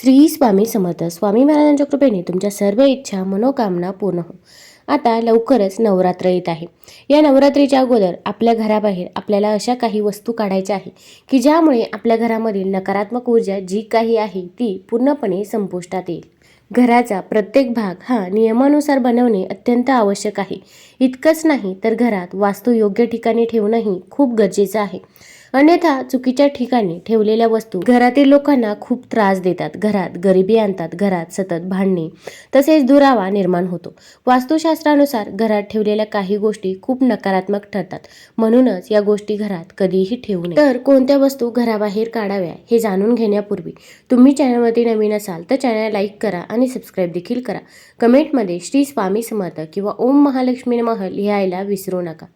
श्री स्वामी समर्थ. स्वामी महाराजांच्या कृपेने तुमच्या सर्व इच्छा मनोकामना पूर्ण हो. आता लवकरच नवरात्र येत आहे. या नवरात्रीच्या अगोदर आपल्या घराबाहेर आपल्याला अशा काही वस्तू काढायच्या आहे की ज्यामुळे आपल्या घरामधील नकारात्मक ऊर्जा जी काही आहे ती पूर्णपणे संपुष्टात येईल. घराचा प्रत्येक भाग हा नियमानुसार बनवणे अत्यंत आवश्यक आहे. इतकंच नाही तर घरात वास्तू योग्य ठिकाणी ठेवणंही खूप गरजेचं आहे. अन्यथा चुकीच्या ठिकाणी ठेवलेल्या वस्तू घरातील लोकांना खूप त्रास देतात. घरात गरिबी आणतात. घरात सतत भांडणे तसेच दुरावा निर्माण होतो. वास्तुशास्त्रानुसार घरात ठेवलेल्या काही गोष्टी खूप नकारात्मक ठरतात. म्हणूनच या गोष्टी घरात कधीही ठेवू नये. तर कोणत्या वस्तू घराबाहेर काढाव्या हे जाणून घेण्यापूर्वी तुम्ही चॅनलमध्ये नवीन असाल तर चॅनल लाईक करा आणि सबस्क्राईब देखील करा. कमेंटमध्ये श्री स्वामी समर्थ किंवा ओम महालक्ष्मी महल लिहायला विसरू नका.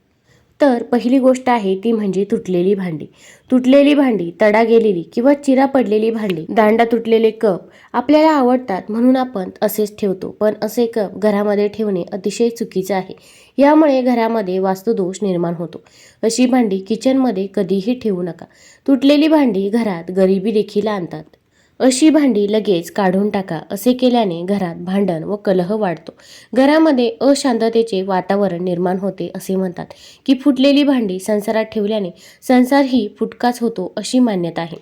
तर पहिली गोष्ट आहे ती म्हणजे तुटलेली भांडी. तुटलेली भांडी तडा गेलेली किंवा चिरा पडलेली भांडी दांडा तुटलेले कप आपल्याला आवडतात म्हणून आपण असेच ठेवतो. पण असे कप घरामध्ये ठेवणे अतिशय चुकीचं आहे. यामुळे घरामध्ये वास्तुदोष निर्माण होतो. अशी भांडी किचनमध्ये कधीही ठेवू नका. तुटलेली भांडी घरात गरिबी देखील आणतात. अशी भांडी लगेच काढून टाका असे केल्याने घरात भांडण व कलह वाढतो. घरामध्ये अशांततेचे वातावरण निर्माण होते असे म्हणतात की फुटलेली भांडी संसारात ठेवल्याने संसार ही फुटकाच होतो अशी मान्यता आहे.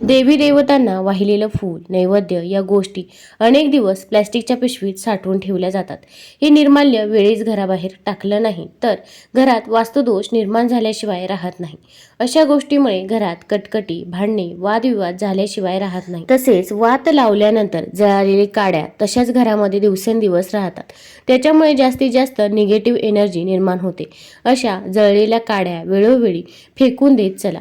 देवी देवतांना वाहिलेलं फूल नैवेद्य या गोष्टी अनेक दिवस प्लॅस्टिकच्या पिशवीत साठवून ठेवल्या जातात. हे निर्माल्य वेळीच घराबाहेर टाकलं नाही तर घरात वास्तुदोष निर्माण झाल्याशिवाय राहत नाही. अशा गोष्टीमुळे घरात कटकटी भांडणे वादविवाद झाल्याशिवाय राहत नाही. तसेच वात लावल्यानंतर जळालेली काड्या तशाच घरामध्ये दिवसेंदिवस राहतात. त्याच्यामुळे जास्तीत जास्त निगेटिव्ह एनर्जी निर्माण होते. अशा जळलेल्या काड्या वेळोवेळी फेकून देत चला.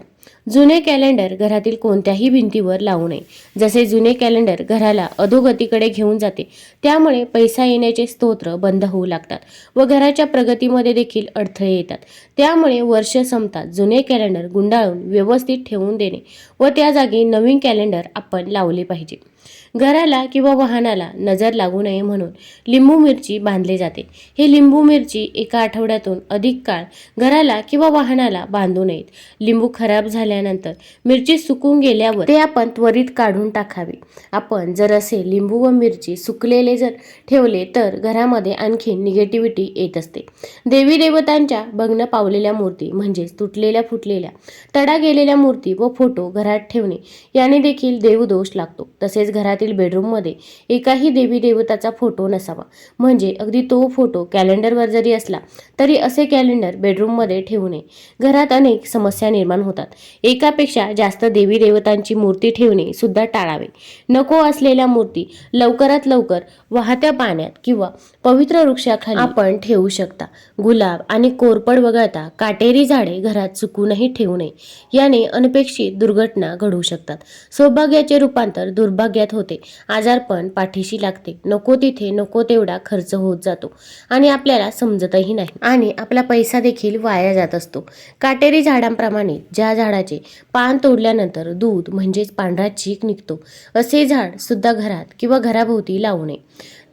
जुने कॅलेंडर घरातील कोणत्याही भिंतीवर लावू नये. जसे जुने कॅलेंडर घराला अधोगतीकडे घेऊन जाते त्यामुळे पैसा येण्याचे स्तोत्र बंद होऊ लागतात व घराच्या प्रगतीमध्ये देखील अडथळे येतात. त्यामुळे वर्ष संपतात जुने कॅलेंडर गुंडाळून व्यवस्थित ठेवून देणे व त्या जागी नवीन कॅलेंडर आपण लावले पाहिजे. घराला किंवा वाहनाला नजर लागू नये म्हणून लिंबू मिरची बांधली जाते. हे लिंबू मिरची एका आठवड्यातून अधिक काळ घराला किंवा वाहनाला बांधू नयेत. लिंबू खराब झाल्यानंतर मिरची सुकून गेल्यावर ते आपण त्वरित काढून टाकावे. आपण जर असे लिंबू व मिरची सुकलेले जर ठेवले तर घरामध्ये आणखी निगेटिव्हिटी येत असते. देवी देवतांच्या भग्न पावलेल्या मूर्ती म्हणजेच तुटलेल्या फुटलेल्या तडा गेलेल्या मूर्ती व फोटो घरात ठेवणे याने देखील देवदोष लागतो. तसेच घरातील बेडरूममध्ये एकाही देवी देवताचा फोटो नसावा. म्हणजे अगदी तो फोटो कॅलेंडरवर जरी असला तरी असे कॅलेंडर बेडरूममध्ये ठेवू नये. घरात अनेक समस्या निर्माण होतात. एकापेक्षा जास्त देवी देवतांची मूर्ती ठेवणे सुद्धा टाळावे. नको असलेल्या मूर्ती लवकरात लवकर वाहत्या पाण्यात किंवा पवित्र वृक्षाखाली आपण ठेवू शकता. गुलाब आणि कोरपड वगळता काटेरी झाडे घरात चुकूनही ठेवू नये. याने अनपेक्षित दुर्घटना घडू शकतात. सौभाग्याचे रूपांतर धोक्यात होते. आजारपण पाठीशी लागते. नको तिथे नको तेवढा खर्च होत जातो. आणि आपल्याला समजतही नाही. आणि आपला पैसा देखील वाया जात असतो. काटेरी झाडांप्रमाणे ज्या झाडाचे पान तोडल्यानंतर दूध म्हणजेच पांढरा चीक निघतो असे झाड सुद्धा घरात किंवा घराभोवती लावू नये.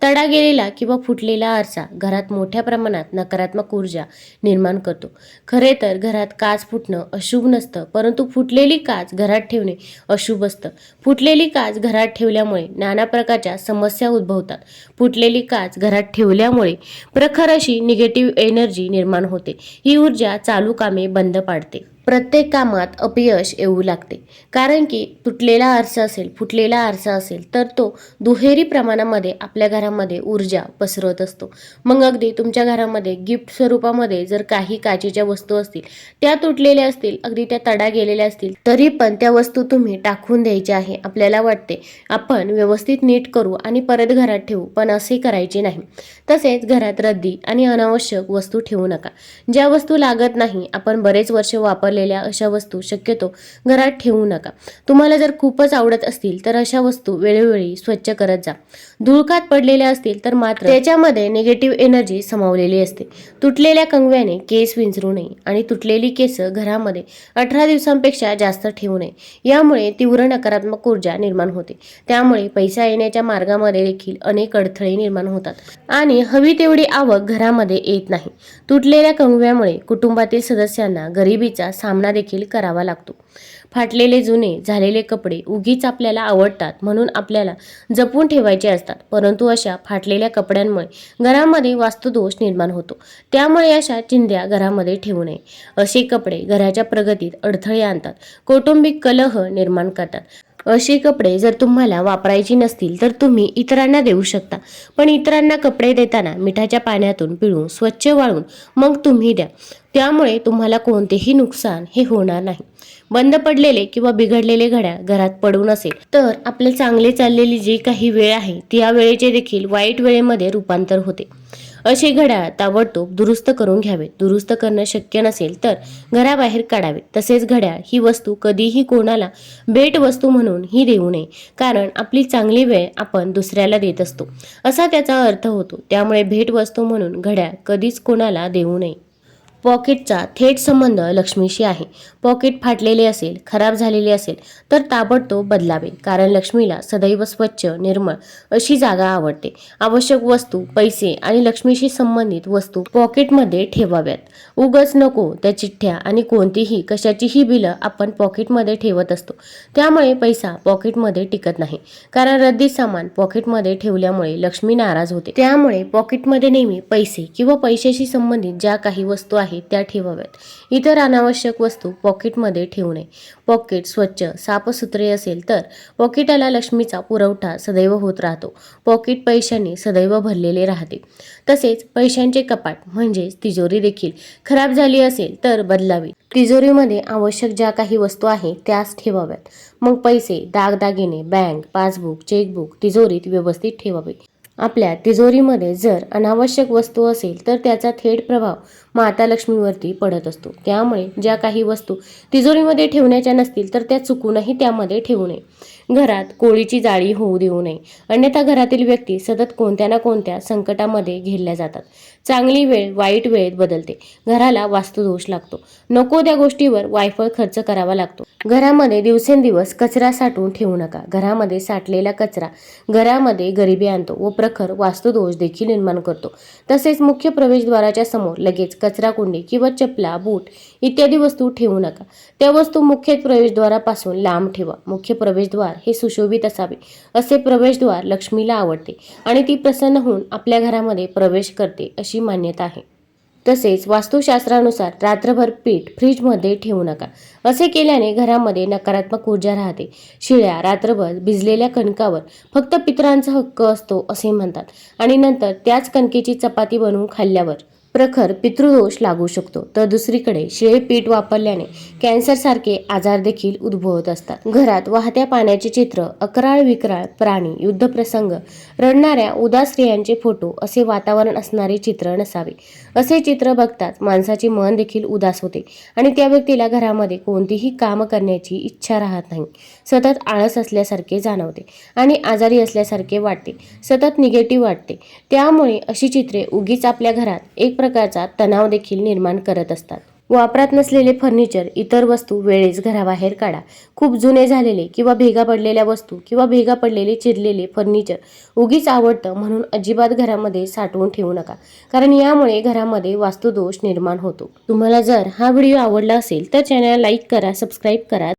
तडा गेलेला किंवा फुटलेला आरसा घरात मोठ्या प्रमाणात नकारात्मक ऊर्जा निर्माण करतो. खरे तर घरात काच फुटणं अशुभ नसतं परंतु फुटलेली काच घरात ठेवणे अशुभ असतं. फुटलेली काच घरात ठेवल्यामुळे नाना प्रकारच्या समस्या उद्भवतात. फुटलेली काच घरात ठेवल्यामुळे प्रखर अशी निगेटिव्ह एनर्जी निर्माण होते. ही ऊर्जा चालू कामे बंद पाडते. प्रत्येक कामात अपयश येऊ लागते. कारण की तुटलेला आरसा असेल फुटलेला आरसा असेल तर तो दुहेरी प्रमाणामध्ये आपल्या घरामध्ये ऊर्जा पसरवत असतो. मग अगदी तुमच्या घरामध्ये गिफ्ट स्वरूपामध्ये जर काही काचेच्या वस्तू असतील त्या तुटलेल्या असतील अगदी त्या तडा गेलेल्या असतील तरी पण त्या वस्तू तुम्ही टाकून द्यायच्या आहे. आपल्याला वाटते आपण व्यवस्थित नीट करू आणि परत घरात ठेवू पण असे करायचे नाही. तसेच घरात रद्दी आणि अनावश्यक वस्तू ठेवू नका. ज्या वस्तू लागत नाही आपण बरेच वर्ष वापरले वापरलेल्या अशा वस्तू शक्यतो घरात ठेवू नका. तुम्हाला जर खूपच आवडत असतील तर अशा वस्तू वेळोवेळी स्वच्छ करत जा. धुळकात पडलेल्या असतील तर मात्र त्याच्यामध्ये निगेटिव्ह एनर्जी समावलेली असते. तुटलेल्या कंगव्याने केस विंचरू नये आणि तुटलेली केस घरामध्ये अठरा दिवसांपेक्षा जास्त ठेवू नये. यामुळे तीव्र नकारात्मक ऊर्जा निर्माण होते. त्यामुळे पैसा येण्याच्या मार्गामध्ये देखील अनेक अडथळे निर्माण होतात. आणि हवी तेवढी आवक घरामध्ये येत नाही. तुटलेल्या कंगव्यामुळे कुटुंबातील सदस्यांना गरिबीचा सामना सामना देखील करावा लागतो. फाटलेले जुने झालेले कपडे उगीच आपल्याला आवडतात म्हणून आपल्याला जपून ठेवायचे असतात. परंतु अशा फाटलेल्या कपड्यांमुळे घरामध्ये वास्तुदोष निर्माण होतो. त्यामुळे अशा चिंध्या घरामध्ये ठेवू नये. असे कपडे घराच्या प्रगतीत अडथळे आणतात. कौटुंबिक कलह निर्माण करतात. असे कपडे जर तुम्हाला वापरायची नसतील तर तुम्ही इतरांना देऊ शकता. पण इतरांना कपडे देताना मिठाच्या पाण्यातून पिळून स्वच्छ वाळून मग तुम्ही द्या. त्यामुळे तुम्हाला कोणतेही नुकसान हे होणार नाही. बंद पडलेले किंवा बिघडलेले घड्याळ घरात पडून असेल तर आपले चांगले चाललेली जी काही वेळ आहे त्या वेळेचे देखील वाईट वेळेमध्ये रूपांतर होते. असे घड्याळ ताबडतोब दुरुस्त करून घ्यावे. दुरुस्त करणं शक्य नसेल तर घराबाहेर काढावे. तसेच घड्याळ ही वस्तू कधीही कोणाला भेट वस्तू म्हणून ही देऊ नये. कारण आपली चांगली वेळ आपण दुसऱ्याला देत असतो. असा त्याचा अर्थ होतो. त्यामुळे भेट वस्तू म्हणून घड्याळ कधीच कोणाला देऊ नये. पॉकेटचा थेट संबंध लक्ष्मीशी आहे. पॉकेट फाटलेले असेल खराब झालेले असेल तर ताबडतोब बदलावे. कारण लक्ष्मीला सदैव स्वच्छ निर्मळ अशी जागा आवडते. आवश्यक वस्तू पैसे आणि लक्ष्मीशी संबंधित वस्तू पॉकेटमध्ये ठेवाव्यात. उगच नको त्या चिठ्ठ्या आणि कोणतीही कशाचीही बिलं आपण पॉकेटमध्ये ठेवत असतो. त्यामुळे पैसा पॉकेटमध्ये टिकत नाही. कारण रद्दी सामान पॉकेटमध्ये ठेवल्यामुळे लक्ष्मी नाराज होते. त्यामुळे पॉकेटमध्ये नेहमी पैसे किंवा पैशाशी संबंधित ज्या काही वस्तू आहेत त्या ठेवाव्यात. इतर अनावश्यक वस्तू पॉकेटमध्ये ठेवू नये पॉकेट स्वच्छ साफसुथरे असेल तर पॉकेटाला लक्ष्मीचा पुरवठा सदैव होत राहतो. पॉकेट पैशांनी सदैव भरलेले राहते. तसेच पैशांचे कपाट म्हणजेच तिजोरी देखील खराब झाली असेल तर बदलावी. तिजोरीमध्ये आवश्यक ज्या काही वस्तू आहेत त्याच ठेवाव्यात. मग पैसे दागदागिने बँक पासबुक चेकबुक तिजोरीत व्यवस्थित ठेवावे. आपल्या तिजोरीमध्ये जर अनावश्यक वस्तू असेल तर त्याचा थेट प्रभाव माता लक्ष्मीवरती पडत असतो. त्यामुळे ज्या काही वस्तू तिजोरीमध्ये ठेवण्याच्या नसतील तर त्या चुकूनही त्यामध्ये ठेवू नये. घरात कोळीची जाळी होऊ देऊ नये. अन्यथा घरातील व्यक्ती सतत कोणत्या ना कोणत्या संकटामध्ये घेरल्या जातात. चांगली वेळ वाईट वेळेत बदलते. घराला वास्तुदोष लागतो. नको त्या गोष्टीवर वायफळ खर्च करावा लागतो. घरामध्ये दिवसेंदिवस कचरा साठवून ठेवू नका. घरामध्ये साठलेला कचरा घरामध्ये गरिबी आणतो व प्रखर वास्तुदोष देखील निर्माण करतो. तसेच मुख्य प्रवेशद्वाराच्या समोर लगेच कचरा कुंडी किंवा चपला बूट इत्यादी वस्तू ठेवू नका. त्या वस्तू मुख्य प्रवेशद्वारापासून लांब ठेवा. मुख्य प्रवेशद्वार हे सुशोभित असावे असे प्रवेशद्वार लक्ष्मीला आवडते आणि ती प्रसन्न होऊन आपल्या घरामध्ये प्रवेश करते अशी मान्यता आहे. तसेच वास्तुशास्त्रानुसार रात्रभर पीठ फ्रीजमध्ये ठेवू नका. असे केल्याने घरामध्ये नकारात्मक ऊर्जा राहते. शिळ्या रात्रभर भिजलेल्या कणकावर फक्त पितरांचा हक्क असतो असे म्हणतात आणि नंतर त्याच कणकेची चपाती बनवून खाल्ल्यावर प्रखर पितृदोष लागू शकतो. तर दुसरीकडे शिळे पीठ वापरल्याने कॅन्सरसारखे आजार देखील उद्भवत असतात. घरात वाहत्या पाण्याचे चित्र अकराळ विकराळ प्राणी युद्धप्रसंग रडणाऱ्या उदास स्त्रियांचे फोटो असे वातावरण असणारे चित्र नसावे. असे चित्र बघताच माणसाचे मन देखील उदास होते आणि त्या व्यक्तीला घरामध्ये कोणतीही काम करण्याची इच्छा राहत नाही. सतत आळस असल्यासारखे जाणवते आणि आजारी असल्यासारखे वाटते. सतत निगेटिव्ह वाटते. त्यामुळे अशी चित्रे उगीच आपल्या घरात एक प्रकारचा तणाव देखील निर्माण करत असतात. वापरात नसलेले फर्निचर इतर वस्तू वेळेस घराबाहेर काढा. खूप जुने झालेले किंवा भेगा पडलेल्या वस्तू किंवा भेगा पडलेले चिरलेले फर्निचर उगीच आवडतं म्हणून अजिबात घरामध्ये साठवून ठेवू नका. कारण यामुळे घरामध्ये वास्तुदोष निर्माण होतो. तुम्हाला जर हा व्हिडिओ आवडला असेल तर चॅनल लाईक करा सबस्क्राईब करा.